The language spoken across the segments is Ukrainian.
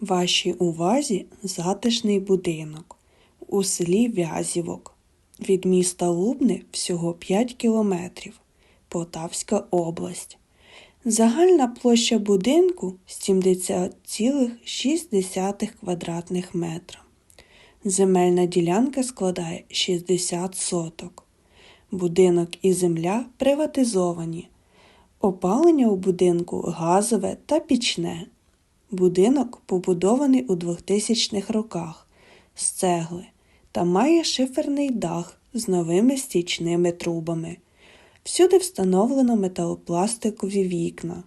Вашій увазі затишний будинок у селі Вязівок. Від міста Лубни всього 5 кілометрів. Полтавська область. Загальна площа будинку 70,6 квадратних метра. Земельна ділянка складає 60 соток. Будинок і земля приватизовані. Опалення у будинку газове та пічне. Будинок побудований у 2000-х роках з цегли та має шиферний дах з новими стічними трубами. Всюди встановлено металопластикові вікна.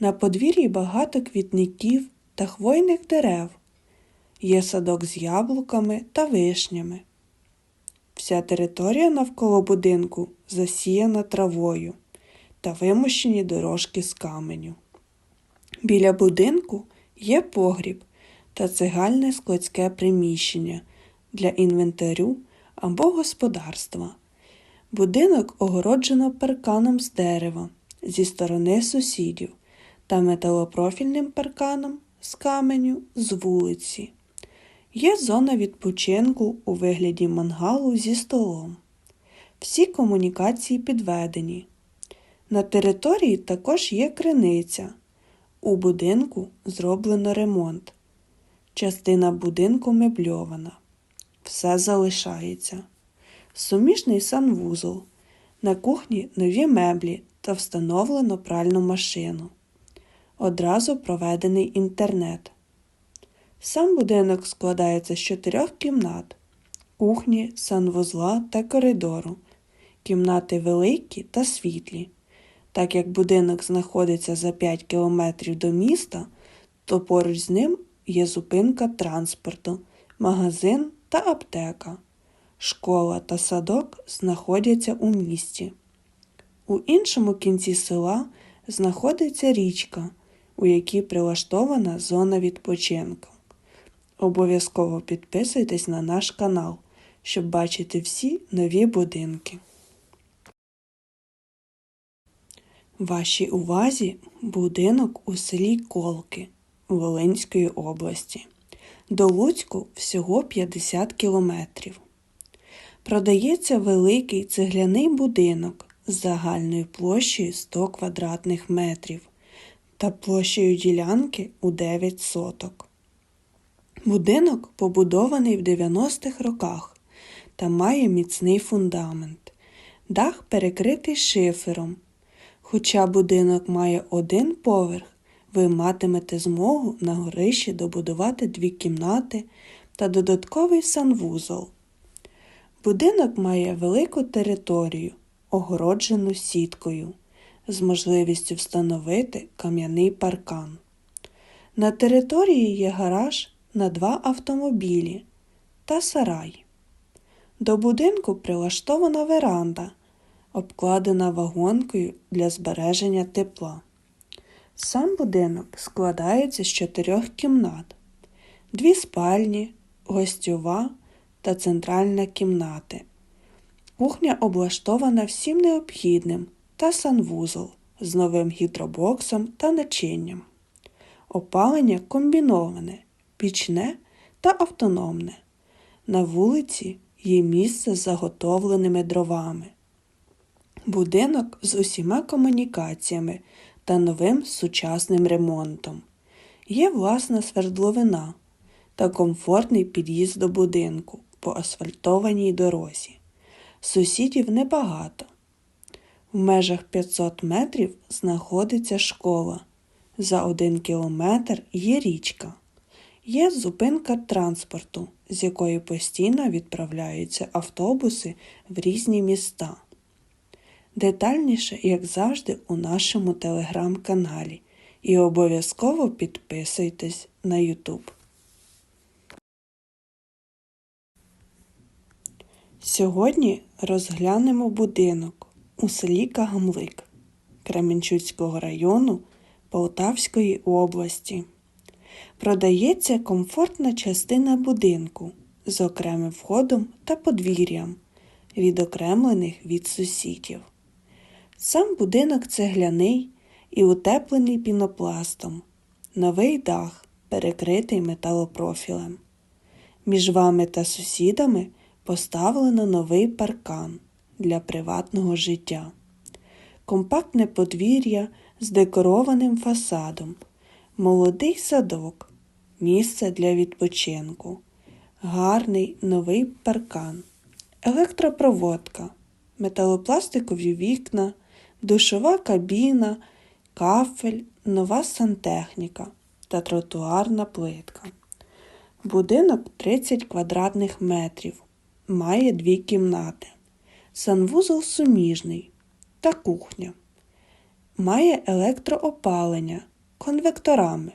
На подвір'ї багато квітників та хвойних дерев. Є садок з яблуками та вишнями. Вся територія навколо будинку засіяна травою та вимощені дорожки з каменю. Біля будинку є погріб та цегальне складське приміщення для інвентарю або господарства. Будинок огороджено парканом з дерева зі сторони сусідів та металопрофільним парканом з каменю з вулиці. Є зона відпочинку у вигляді мангалу зі столом. Всі комунікації підведені. На території також є криниця. У будинку зроблено ремонт. Частина будинку мебльована. Все залишається. Суміжний санвузол. На кухні нові меблі та встановлено пральну машину. Одразу проведений інтернет. Сам будинок складається з чотирьох кімнат кухні, санвузла та коридору. Кімнати великі та світлі. Так як будинок знаходиться за 5 кілометрів до міста, то поруч з ним є зупинка транспорту, магазин та аптека. Школа та садок знаходяться у місті. У іншому кінці села знаходиться річка, у якій прилаштована зона відпочинку. Обов'язково підписуйтесь на наш канал, щоб бачити всі нові будинки. Вашій увазі будинок у селі Колки Волинської області. До Луцьку всього 50 кілометрів. Продається великий цегляний будинок з загальною площею 100 квадратних метрів та площею ділянки у 9 соток. Будинок побудований в 90-х роках та має міцний фундамент. Дах перекритий шифером. Хоча будинок має один поверх, ви матимете змогу на горищі добудувати дві кімнати та додатковий санвузол. Будинок має велику територію, огороджену сіткою, з можливістю встановити кам'яний паркан. На території є гараж на два автомобілі та сарай. До будинку прилаштована веранда обкладена вагонкою для збереження тепла. Сам будинок складається з чотирьох кімнат, дві спальні, гостьова та центральна кімнати. Кухня облаштована всім необхідним та санвузол з новим гідробоксом та начинням. Опалення комбіноване, пічне та автономне. На вулиці є місце з заготовленими дровами будинок з усіма комунікаціями та новим сучасним ремонтом. Є власна свердловина та комфортний під'їзд до будинку по асфальтованій дорозі. Сусідів небагато. В межах 500 метрів знаходиться школа. За один кілометр є річка. Є зупинка транспорту, з якої постійно відправляються автобуси в різні міста. Детальніше, як завжди, у нашому телеграм-каналі. І обов'язково підписуйтесь на YouTube. Сьогодні розглянемо будинок у селі Кагамлик Кременчуцького району Полтавської області. Продається комфортна частина будинку з окремим входом та подвір'ям, відокремлених від сусідів. Сам будинок цегляний і утеплений пінопластом, новий дах, перекритий металопрофілем. Між вами та сусідами поставлено новий паркан для приватного життя. Компактне подвір'я з декорованим фасадом, молодий садок, місце для відпочинку, гарний новий паркан, електропроводка, металопластикові вікна, душова кабіна, кафель, нова сантехніка та тротуарна плитка. Будинок 30 квадратних метрів, має дві кімнати, санвузол суміжний та кухня. Має електроопалення конвекторами.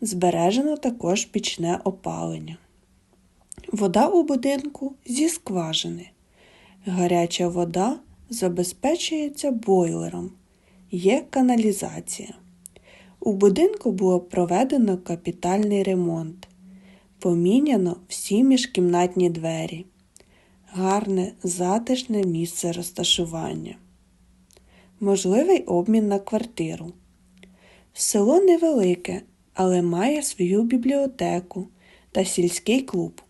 Збережено також пічне опалення. Вода у будинку зі скважини. Гаряча вода забезпечується бойлером. Є каналізація. У будинку було проведено капітальний ремонт. Поміняно всі міжкімнатні двері. Гарне затишне місце розташування. Можливий обмін на квартиру. Село невелике, але має свою бібліотеку та сільський клуб,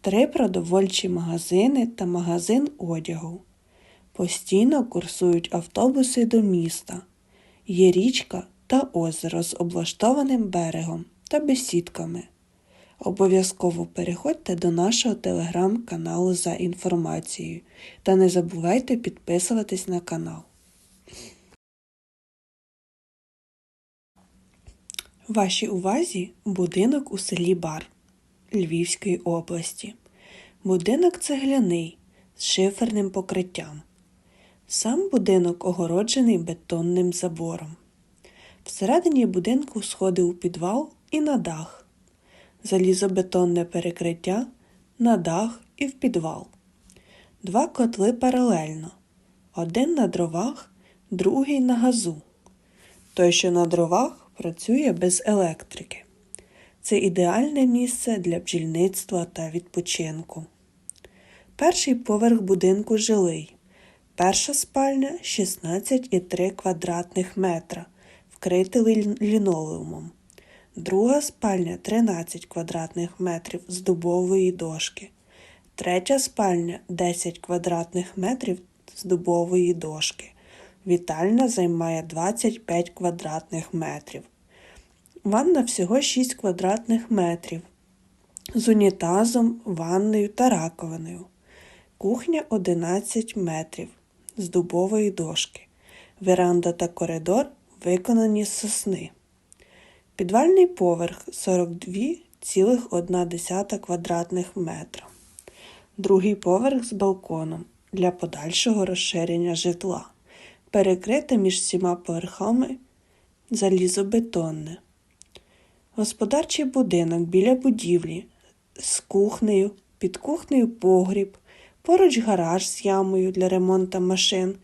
три продовольчі магазини та магазин одягу. Постійно курсують автобуси до міста. Є річка та озеро з облаштованим берегом та бесідками. Обов'язково переходьте до нашого телеграм-каналу за інформацією та не забувайте підписуватись на канал. Вашій увазі будинок у селі Бар Львівської області. Будинок цегляний з шиферним покриттям. Сам будинок огороджений бетонним забором. Всередині будинку сходи у підвал і на дах, залізобетонне перекриття на дах і в підвал. Два котли паралельно. Один на дровах, другий на газу. Той, що на дровах, працює без електрики. Це ідеальне місце для бджільництва та відпочинку. Перший поверх будинку жилий. Перша спальня 16,3 квадратних метра, вкрита лінолеумом. Друга спальня 13 квадратних метрів з дубової дошки. Третя спальня 10 квадратних метрів з дубової дошки. Вітальня займає 25 квадратних метрів. Ванна всього 6 квадратних метрів. З унітазом, ванною та раковиною. Кухня 11 метрів з дубової дошки. Веранда та коридор виконані з сосни. Підвальний поверх 42,1 квадратних метра. Другий поверх з балконом для подальшого розширення житла. Перекрите між всіма поверхами залізобетонне. Господарчий будинок біля будівлі з кухнею, під кухнею погріб, поруч гараж з ямою для ремонту машин,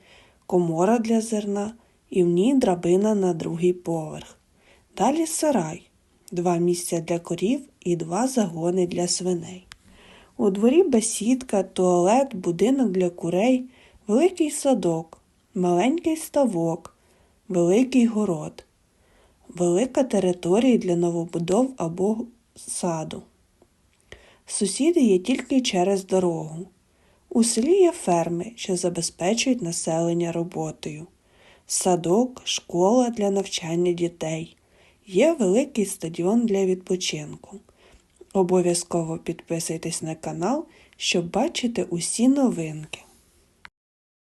комора для зерна і в ній драбина на другий поверх. Далі сарай, два місця для корів і два загони для свиней. У дворі бесідка, туалет, будинок для курей, великий садок, маленький ставок, великий город, велика територія для новобудов або саду. Сусіди є тільки через дорогу. У селі є ферми, що забезпечують населення роботою, садок, школа для навчання дітей. Є великий стадіон для відпочинку. Обов'язково підписуйтесь на канал, щоб бачити усі новинки.